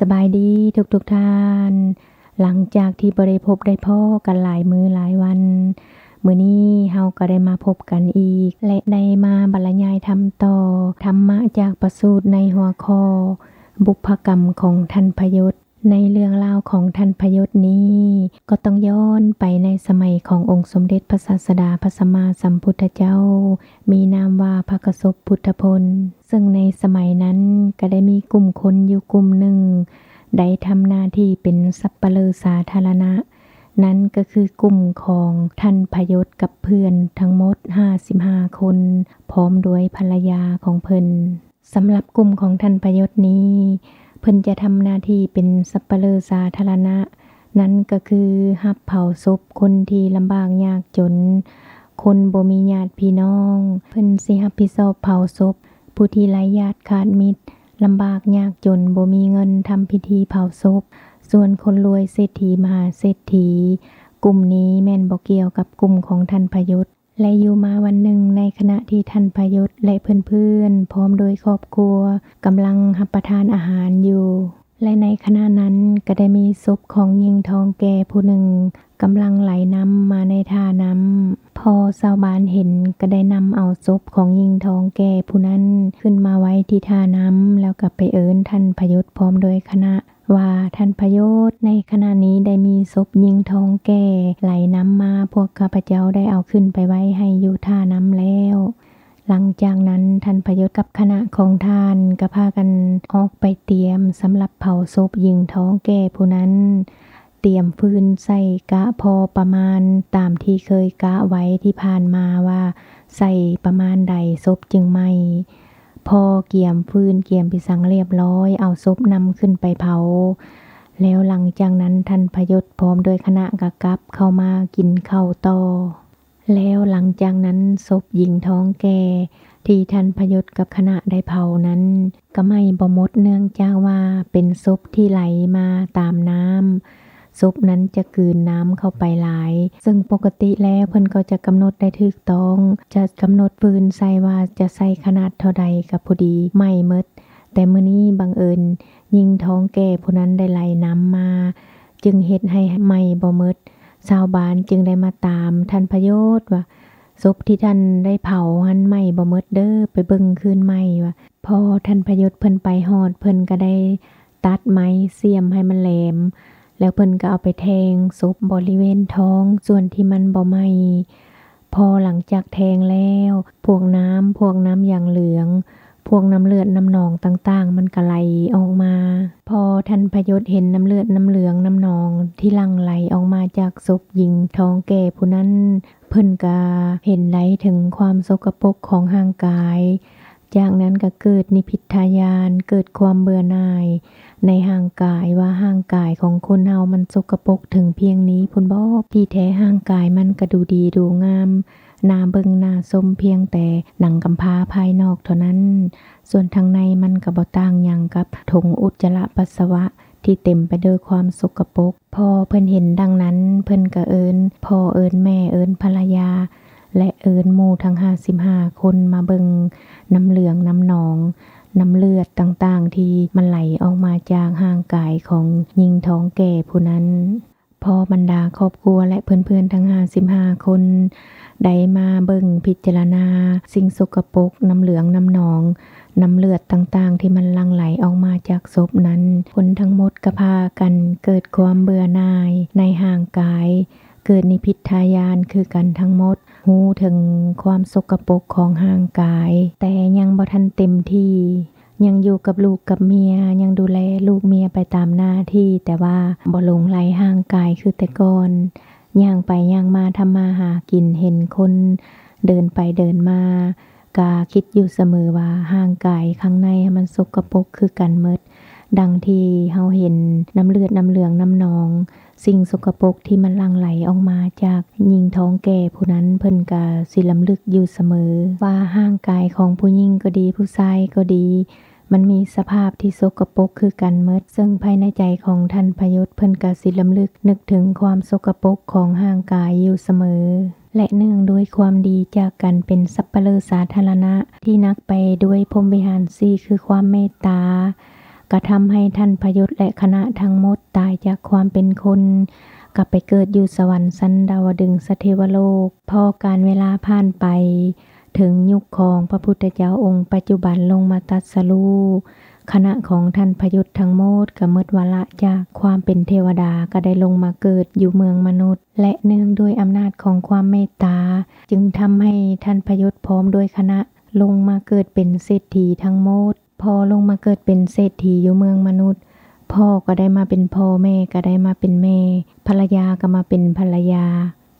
สบายดีทุกทุกๆท่าน หลังจากที่บริพบได้พ่อกันหลายมือหลายวัน มือนี้เฮาก็ได้มาพบกันอีก และได้มาบรรยายทำต่อธรรมะจากประสูตรในหัวคอ บุพกรรมของท่านพยศ ในเรื่องราวของท่านพยศนี้ ก็ต้องย้อนไปในสมัยขององค์สมเด็จพระศาสดาพระสัมมาสัมพุทธเจ้า มีนามว่าพระกสปพุทธพล ซึ่งในสมัยนั้นก็ได้มีกลุ่มคนอยู่กลุ่มหนึ่ง ได้ทำหน้าที่เป็นสัปเหร่อสาธารณะ นั่นก็คือกลุ่มของท่านพยศกับเพื่อนทั้งหมด 55 คน พร้อมด้วยภรรยาของเพิ่นสำหรับกลุ่มของท่านพยศนี้ เพิ่นจะทำหน้าที่เป็นสัปเหร่อสาธารณะ นั่นก็คือหับเผาศพคนที่ลำบากยากจน คนบ่มีญาติพี่น้อง เพิ่นสิรับผิดชอบเผาศพผู้ที่ไร้ญาติขาดมิตรลำบากยากจนบ่มีเงินทำพิธีเผาศพ ส่วนคนรวยเศรษฐีมหาเศรษฐี กลุ่มนี้แม่นบ่เกี่ยวกับกลุ่มของท่านพยศ และอยู่มาวันหนึ่งในขณะที่ท่านพยศและเพื่อนๆ พร้อมโดยครอบครัวกำลังรับประทานอาหารอยู่ และในขณะนั้นก็ได้มีศพของหญิงทองแก่ผู้หนึ่งกำลังไหลน้ำมาในท่าน้ำพอชาวบ้านเห็นก็ได้นำเอาศพของหญิงทองแก่ผู้นั้น ขึ้นมาไว้ที่ท่าน้ำแล้วก็ไปเอิ้นท่านพยศพร้อมโดยคณะ ว่าท่านพยศในขณะนี้ได้มีศพหญิงทองแก่ ไหลน้ำมาพวกข้าพเจ้าได้เอาขึ้นไปไว้ให้อยู่ท่าน้ำแล้ว หลังจากนั้นท่านพยศกับคณะของท่านก็พากันออกไปเตรียมสำหรับเผาศพหญิงท้องแก่ผู้นั้น เตรียมฟืนใส่กะพอประมาณตามที่เคยกะไว้ที่ผ่านมาว่า ใส่ประมาณใดศพจึงไหม พอเกี่ยมฟืนเกี่ยมปิสังเรียบร้อย เอาศพนำขึ้นไปเผา แล้วหลังจากนั้นท่านพยศพร้อมโดยคณะกะกับเข้ามากินข้าวต่อ แล้วหลังจากนั้นศพหญิงท้องแก่ที่ท่านพยศกับคณะได้เผานั้น ก็ไม่บ่มดเนื่องจากว่าเป็นศพที่ไหลมาตามน้ำ ศพนั้นจะกืนน้ำเข้าไปหลาย ซึ่งปกติแล้วเพิ่นก็จะกำหนดได้ถูกต้อง จะกำหนดฟืนใส่ว่าจะใส่ขนาดเท่าใดกับพอดีไม่หมด แต่มื้อนี้บังเอิญยิงท้องแก่ผู้นั้นได้ไหลน้ำมา จึงเฮ็ดให้ไม่บ่หมดชาวบ้านจึงได้มาตามท่านพยศว่าศพที่ท่านได้เผาหันไม่บ่หมดเด้อไปเบิ่งคืนใหม่ว่าพอท่านพยศเพิ่นไปฮอดเพิ่นก็ได้ตัดไม้เสียมให้มันแหลม แล้วเพิ่นก็เอาไปแทงศพบริเวณท้องส่วนที่มันบ่ไหมพอหลังจากแทงแล้ว พวกน้ำพวกน้ำอย่างเหลือง พวกน้ำเลือดน้ำหนองต่างๆ มันก็ไหลออกมา พอท่านพยศเห็นน้ำเลือดน้ำเหลืองน้ำหนองที่ลังไหลออกมาจากศพหญิงท้องแก่ผู้นั้น เพิ่นก็เห็นได้ถึงความสกปรกของร่างกาย จากนั้นก็เกิดนิพิทายานเกิดความเบื่อหน่าย ในห่างกายว่าห่างกายของคนเฮามันสกปรกถึงเพียงนี้พุ่นบ่ที่แท้ห่างกายมันก็ดูดีดูงามนาเบิ่งน่าชมเพียงแต่หนังกำพร้าภายนอกเท่านั้น ส่วนทางในมันก็บ่ต่างยังกับถุงอุจจาระปัสสาวะที่เต็มไปด้วยความสกปรกพอเพิ่นเห็นดังนั้น เพิ่นก็เอิ้นพ่อเอิ้นแม่เอิ้นภรรยา และเอิ้นหมู่ทั้ง55คนมาเบิงน้ำเหลืองน้ำหนอง น้ำเลือดต่างๆ ที่มันไหลออกมาจากห่างกายของหญิงท้องแก่ผู้นั้นพอบรรดาครอบครัวและเพื่อนๆทั้ง55คน ได้มาเบิ่งพิจารณา สิ่งสกปรกน้ำเหลืองน้ำหนอง น้ำเลือดต่างๆ ที่มันลังไหลออกมาจากศพนั้น คนทั้งหมดก็พากันเกิดความเบื่อหน่ายในห่างกาย เกิดนิพิทายานคือกันทั้งหมดหูถึงความสกปรกของห่างกาย แต่ยังบ่ทันเต็มที่ยังอยู่กับลูกกับเมีย ยังดูแลลูกเมียไปตามหน้าที่ แต่ว่าบ่หลงไหลห่างกายคือแต่ก่อนย่างไปย่างมาทำมาหากินเห็นคน เดินไปเดินมากาคิดอยู่เสมอว่าห่างกายข้างในมันสกปรกคือกันเมด ดังที่เฮาเห็นน้ำเลือดน้ำเหลืองน้ำหนอง สิ่งสกปรกที่มันลังไหลออกมาจากหญิงท้องแก่ผู้นั้นเพิ่นก็สิลำลึกอยู่เสมอ ว่าห่างกายของผู้หญิงก็ดีผู้ชายก็ดีมันมีสภาพที่สกปรกคือกันเมิด ซึ่งภายในใจของท่านพยศเพิ่นก็สิลำลึกนึกถึงความสกปรกของห่างกายอยู่เสมอ และเนื่องด้วยความดีจากกันเป็นสัปเหร่อสาธารณะ ที่นักไปด้วยพรมวิหารสี่คือความเมตตา กระทำให้ท่านพยุทธและคณะทั้งหมดตายจากความเป็นคนกลับไปเกิดอยู่สวรรค์สันดาวดึงสเทวโลก พอการเวลาผ่านไป ถึงยุคของพระพุทธเจ้าองค์ปัจจุบันลงมาตัดสรูคณะของท่านพยุทธทั้งหมดก็หมดวาระจากความเป็นเทวดาก็ได้ลงมาเกิดอยู่เมืองมนุษย์ และเนื่องด้วยอำนาจของความเมตตา จึงทำให้ท่านพยุทธพร้อมด้วยคณะลงมาเกิดเป็นเศรษฐีทั้งหมด พอลงมาเกิดเป็นเศรษฐีอยู่เมืองมนุษย์ พ่อก็ได้มาเป็นพ่อแม่ก็ได้มาเป็นแม่ ภรรยาก็มาเป็นภรรยา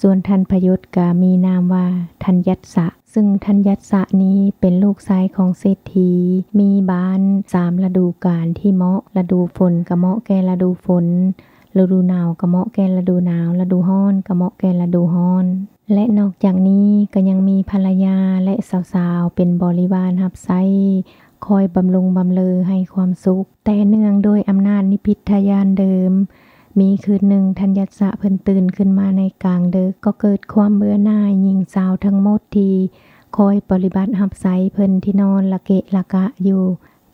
ส่วนท่านพยุทธก็มีนามว่าทัญยัตสะ ซึ่งทัญยัตสะนี้เป็นลูกชายของเศรษฐี มีบ้านสามฤดูกาลที่เหมาะฤดูฝนก็เหมาะแก่ฤดูฝนฤดูหนาวก็เหมาะแก่ฤดูหนาวฤดูร้อนก็เหมาะแก่ฤดูร้อน และนอกจากนี้ก็ยังมีภรรยาและสาวๆ เป็นบริวารรับใช้ คอยบำรุงบำเรอให้ความสุข แต่เนื่องโดยอำนาจนิพิทยานเดิม มีคืนหนึ่งทัญยัสะเพิ่นตื่นขึ้นมาในกลางดึกก็เกิดความเบื่อหน่ายหญิงสาวทั้งหมดทีคอยปฏิบัติหับไซเพิ่นที่นอนละเกะละกะอยู่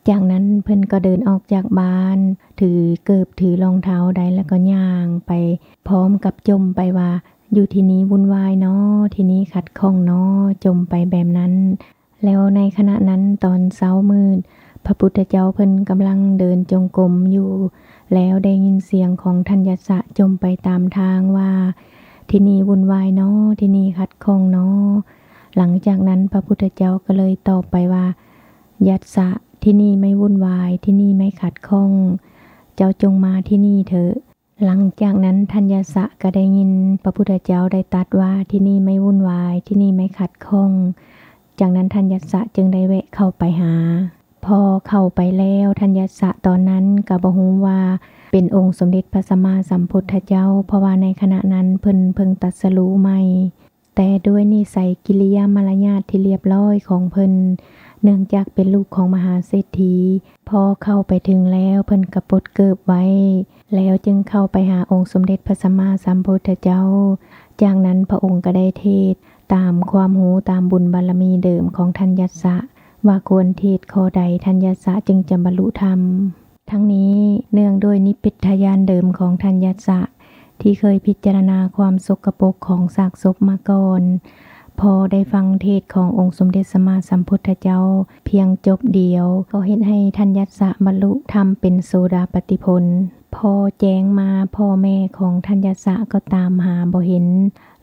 จากนั้นเพิ่นก็เดินออกจากบ้าน ถือเกิบถือรองเท้าใดแล้วก็ย่างไป พร้อมกับจมไปว่า อยู่ที่นี้วุ่นวายเนาะที่นี้ขัดข้องเนาะจมไปแบบนั้น แล้วในขณะนั้นตอนเช้ามืดพระพุทธเจ้าเพิ่นกำลังเดินจงกรมอยู่ แล้วได้ยินเสียงของทัญญสะจมไปตามทางว่า ที่นี่วุ่นวายเนาะที่นี่ขัดข้องเนาะหลังจากนั้นพระพุทธเจ้าก็เลยตอบไปว่า ยัตสะที่นี่ไม่วุ่นวายที่นี่ไม่ขัดข้อง เจ้าจงมาที่นี่เถอะหลังจากนั้นทัญญสะก็ได้ยิน พระพุทธเจ้าได้ตรัดว่าที่นี่ไม่วุ่นวายที่นี่ไม่ขัดข้อง จากนั้นทัญญสะจึงได้แวะเข้าไปหา พอเข้าไปแล้วทัญญสะตอนนั้นก็บ่ฮู้ว่าเป็นองค์สมเด็จพระสัมมาสัมพุทธเจ้า เพราะว่าในขณะนั้นเพิ่นเพิ่งตรัสรู้ใหม่ แต่ด้วยนิสัยกิริยามารยาทที่เรียบร้อยของเพิ่นเนื่องจากเป็นลูกของมหาเศรษฐี พอเข้าไปถึงแล้วเพิ่นกระปดเกิบไว้ แล้วจึงเข้าไปหาองค์สมเด็จพระสัมมาสัมพุทธเจ้า จากนั้นพระองค์ก็ได้เทศ ตามความหูตามบุญบารมีเดิมของทัญญสะ ว่าควรเทศข้อใดทัญญสะจึงจะบรรลุธรรม ทั้งนี้เนื่องด้วยนิพพิทยานเดิมของทัญญสะ ที่เคยพิจารณาความสกปรกของซากศพมาก่อนพอได้ฟังเทศขององค์สมเด็จสมมาสัมพุทธเจ้า เพียงจบเดียว ก็เห็นให้ทัญญสะบรรลุธรรมเป็นโสดาปติพลพอแจ้งมาพ่อแม่ของทัญญสะก็ตามหาบ่เห็น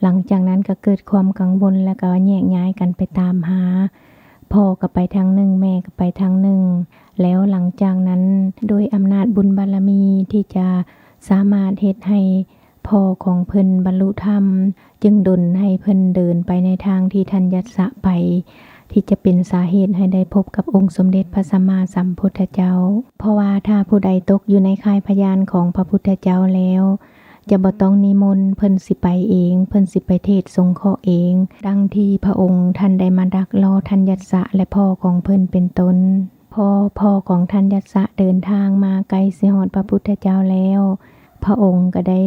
หลังจากนั้นก็เกิดความกังวลแล้วก็แยกย้ายกันไปตามหาพ่อก็ไปทางหนึ่งแม่ก็ไปทางหนึ่ง แล้วหลังจากนั้นโดยอำนาจบุญบารมีที่จะสามารถเฮ็ดให้พ่อของเพิ่นบรรลุธรรม จึงดลให้เพิ่นเดินไปในทางที่ทันยัตสะไป ที่จะเป็นสาเหตุให้ได้พบกับองค์สมเด็จพระสัมมาสัมพุทธเจ้า เพราะว่าถ้าผู้ใดตกอยู่ในค่ายพยานของพระพุทธเจ้าแล้ว จะบ่ต้องนิมนต์เพิ่นสิไปเอง เพิ่นสิไปเทศน์สงข้อเอง ดังที่พระองค์ท่านได้มาดักรอทันยัตสะและพ่อของเพิ่นเป็นต้นพอพ่อของทันยัตสะเดินทางมาไกลสิหอดพระพุทธเจ้าแล้ว พระองค์ก็ได้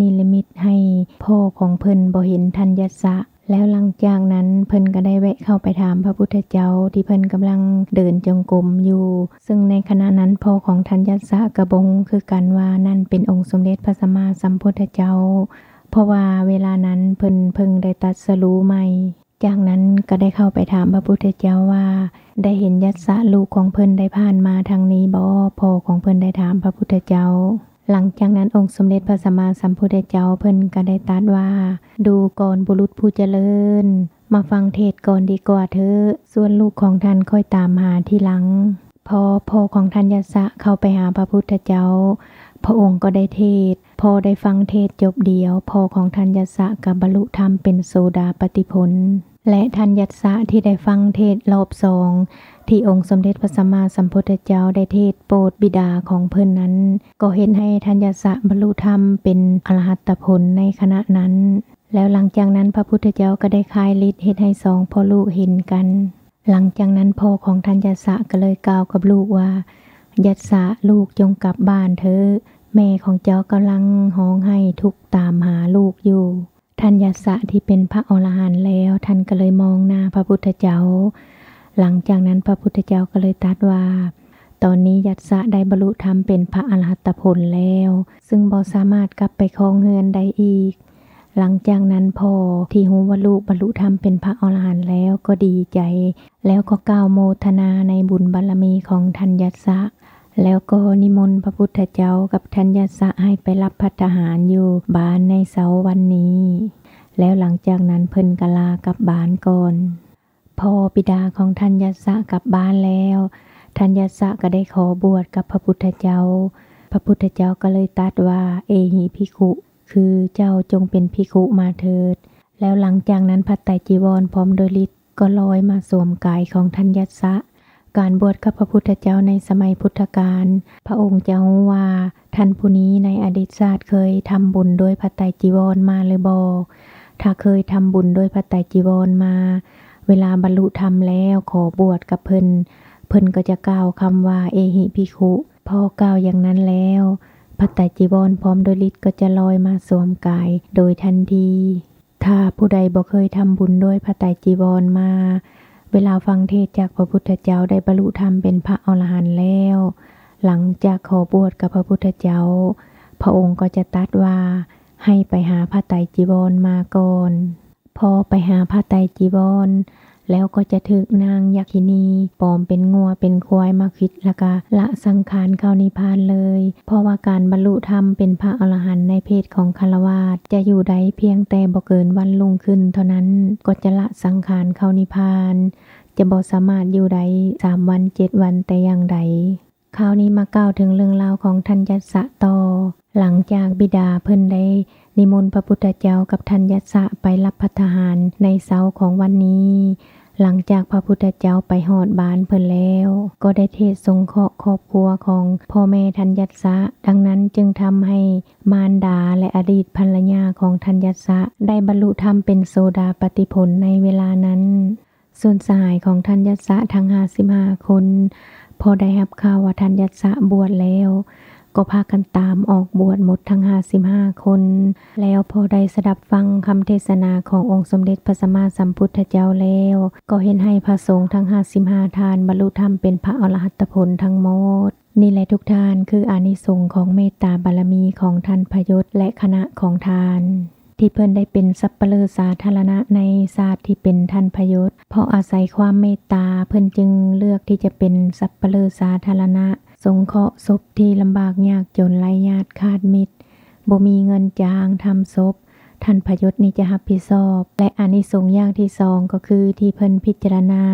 นิลมิตให้พ่อของเพิ่นบ่เห็นทันยัตสะ แล้วหลังจากนั้นเพิ่นก็ได้แวะเข้าไปถามพระพุทธเจ้าที่เพิ่นกำลังเดินจงกรมอยู่ ซึ่งในขณะนั้นพ่อของทันยัตสะกระบงคือกันว่านั่นเป็นองค์สมเด็จพระสัมมาสัมพุทธเจ้า เพราะว่าเวลานั้นเพิ่นเพิ่งได้ตัดสรู้ใหม่ จากนั้นก็ได้เข้าไปถามพระพุทธเจ้าว่า ได้เห็นยัตสะลูกของเพิ่นได้ผ่านมาทางนี้บ่พ่อของเพิ่นได้ถามพระพุทธเจ้า หลังจากนั้นองค์สมเด็จพระสัมมาสัมพุทธเจ้าเพิ่นก็ได้ตรัสว่า ดูก่อนบุรุษผู้เจริญ มาฟังเทศก่อนดีกว่าเถอะส่วนลูกของท่านค่อยตามหาทีหลัง พอพ่อของท่านยัสะเข้าไปหาพระพุทธเจ้า พระองค์ก็ได้เทศ พอได้ฟังเทศจบเดียวพ่อของท่านยัสะกับบรรลุธรรมเป็นโสดาปติผลและท่านยัสะที่ได้ฟังเทศรอบสอง ที่องค์สมเด็จพระสัมมาสัมพุทธเจ้าได้เทศโปรดบิดาของเพิ่นนั้น ก็เห็นให้ทัญญสะบรรลุธรรมเป็นอรหัตผลในขณะนั้น แล้วหลังจากนั้นพระพุทธเจ้าก็ได้คายฤทธิ์เฮ็ดให้สองพ่อลูกเห็นกัน หลังจากนั้นพ่อของทัญญสะก็เลยกล่าวกับลูกว่า ยัสสะลูกจงกลับบ้านเถอะแม่ของเจ้ากำลังห้องให้ทุกตามหาลูกอยู่ทัญญสะที่เป็นพระอรหันต์แล้ว ท่านก็เลยมองหน้าพระพุทธเจ้า หลังจากนั้นพระพุทธเจ้าก็เลยตรัสว่า ตอนนี้ยัตสะได้บรรลุธรรมเป็นพระอรหัตผลแล้ว ซึ่งบ่สามารถกลับไปครองเฮือนได้อีก หลังจากนั้นพอที่หูว่าลูกบรรลุธรรมเป็นพระอรหันต์แล้วก็ดีใจ แล้วก็กล่าวโมทนาในบุญบารมีของทันยัตสะแล้วก็นิมนต์พระพุทธเจ้ากับทันยัตสะให้ไปรับพัฒหารอยู่บ้านในเสาวันนี้ แล้วหลังจากนั้นเพิ่นกลากลับบ้านก่อน พอบิดาของทันยัตสะกลับบ้านแล้ว ทันยัตสะก็ได้ขอบวชกับพระพุทธเจ้า พระพุทธเจ้าก็เลยตรัดว่าเอหิภิกขุคือเจ้าจงเป็นภิกขุมาเถิด แล้วหลังจากนั้นพระไตจีวรพร้อมโดยฤทธิ์ก็ลอยมาสวมกายของทันยัตสะการบวชกับพระพุทธเจ้าในสมัยพุทธกาล พระองค์จะรู้ว่าท่านผู้นี้ในอดีตชาติเคยทำบุญโดยพระไตรจีวรมาหรือบ่ถ้าเคยทำบุญโดยพระไตรจีวรมา เวลาบรรลุธรรมแล้วขอบวชกับเพิ่น เพิ่นก็จะกล่าวคำว่าเอหิภิกขุพอกล่าวอย่างนั้นแล้วพระไตรจีวรพร้อมโดยฤทธิ์ก็จะลอยมาสวมกายโดยทันที ถ้าผู้ใดบ่เคยทำบุญด้วยพระไตรจีวรมา เวลาฟังเทศจากพระพุทธเจ้าได้บรรลุธรรมเป็นพระอรหันต์แล้ว หลังจากขอบวชกับพระพุทธเจ้า พระองค์ก็จะตัดว่าให้ไปหาพระไตรจีวรมาก่อน พอไปหาพระไตรจีวร แล้วก็จะถึกนางยักษินีปลอมเป็นงัวเป็นควายมาคิดล้วก็ละสังขารเข้านิพพานเลย เพราะว่าการบรรลุธรรมเป็นพระอรหันต์ในเพศของคารวาสจะอยู่ใดเพียงแต่บ่เกินวันลุ่งขึ้น เท่านั้นก็จะละสังขารเข้านิพพาน จะบ่สามารถอยู่ใดสามวันเจ็ดวันแต่อย่างใด คราวนี้มากล่าวถึงเรื่องราวของทันยัสสะต่อ หลังจากบิดาเพิ่นได้นิมนต์พระพุทธเจ้ากับทันยัสสะไปรับพัฒหารในเสาร์ของวันนี้ หลังจากพระพุทธเจ้าไปหอดบานเพิ่นแล้ว ก็ได้เทศสงเคราะห์ครอบครัวของพ่อแม่ทันยัสสะดังนั้นจึงทำให้มารดาและอดีตภรรยาของทันยัสสะได้บรรลุธรรมเป็นโซดาปฏิผลในเวลานั้น ส่วนสหายของทันยัสสะทั้ง55คน พอได้รับข่าวว่าทันยัสสะบวชแล้ว ก็พากันตามออกบวชหมดทั้ง55คน แล้วพอได้สดับฟังคำเทศนาขององค์สมเด็จพระสัมมาสัมพุทธเจ้าแล้ว ก็เห็นให้พระสงฆ์ทั้ง55ทานบรรลุธรรมเป็นพระอรหัตผลทั้งหมดนี่แหละทุกทานคืออานิสงส์ของเมตตาบารมีของท่านพยศและคณะของทาน ที่เพิ่นได้เป็นสัปเหร่อสาธารณะในศาสตร์ที่เป็นท่านพยศเพราะอาศัยความเมตตาเพิ่นจึงเลือกที่จะเป็นสัปเหร่อสาธารณะ สงเคราะห์ศพที่ลำบากยากจนไร้ญาติขาดมิตรบ่มีเงินจ้างทำศพ ท่านพยศนี่จะรับผิดชอบ และอานิสงส์อย่างที่สองก็คือที่เพิ่นพิจารณา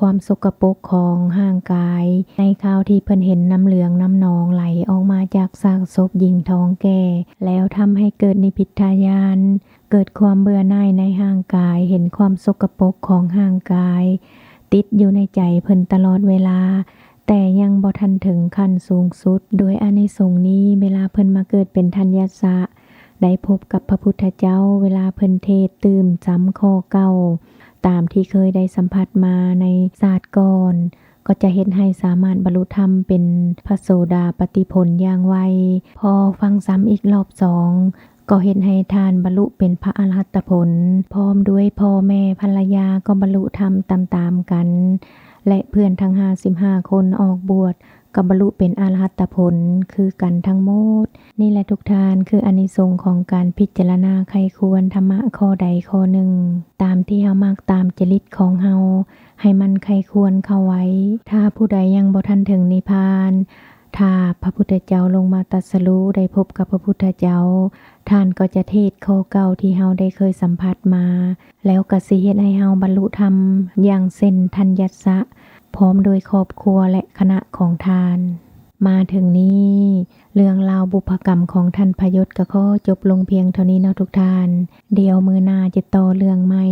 ความสกปรกของห่างกาย ในข่าวที่เพิ่นเห็นน้ำเหลืองน้ำหนองไหลออกมาจากซากศพหญิงท้องแก่ แล้วทำให้เกิดนิพิทายานเกิดความเบื่อหน่ายในห่างกาย เห็นความสกปรกของห่างกาย ติดอยู่ในใจเพิ่นตลอดเวลาแต่ยังบ่ทันถึงขั้นสูงสุด โดยอานิสงส์นี้เวลาเพิ่นมาเกิดเป็นทัญญาสะ ได้พบกับพระพุทธเจ้าเวลาเพิ่นเทศตื่มจำข้อเก่า ตามที่เคยได้สัมผัสมาในศาสตร์ก่อน ก็จะเห็นให้สามารถบรรลุธรรมเป็นพระโสดาปฏิผลอย่างไว พอฟังซ้ำอีกรอบสองก็เห็นให้ทานบรรลุเป็นพระอรหัตผล พร้อมด้วยพ่อแม่ภรรยาก็บรรลุธรรมตามๆกัน และเพื่อนทั้ง 55 คนออกบวช ก็บรรลุเป็นอรหัตผลคือกันทั้งหมด นี่แหละทุกทานคืออนิสงส์ของการพิจารณาใครควรธรรมะข้อใดข้อหนึ่ง ตามที่เฮามากตามจริตของเฮาให้มันใครควรเข้าไว้ ถ้าผู้ใดยังบ่ทันถึงนิพพานถ้าพระพุทธเจ้าลงมาตรัสรู้ได้พบกับพระพุทธเจ้า ท่านก็จะเทศน์ข้อเก่าที่เฮาได้เคยสัมผัสมา แล้วก็สิเฮ็ดให้เฮาบรรลุธรรมอย่างเส้นทัญญัสสะ พร้อมโดยครอบครัวและคณะของทาน มาถึงนี้ เรื่องราวบุพกรรมของท่านพยศก็ขอจบลงเพียงเท่านี้นะทุกท่าน เดี๋ยวมือหน้าจะต่อเรื่องใหม่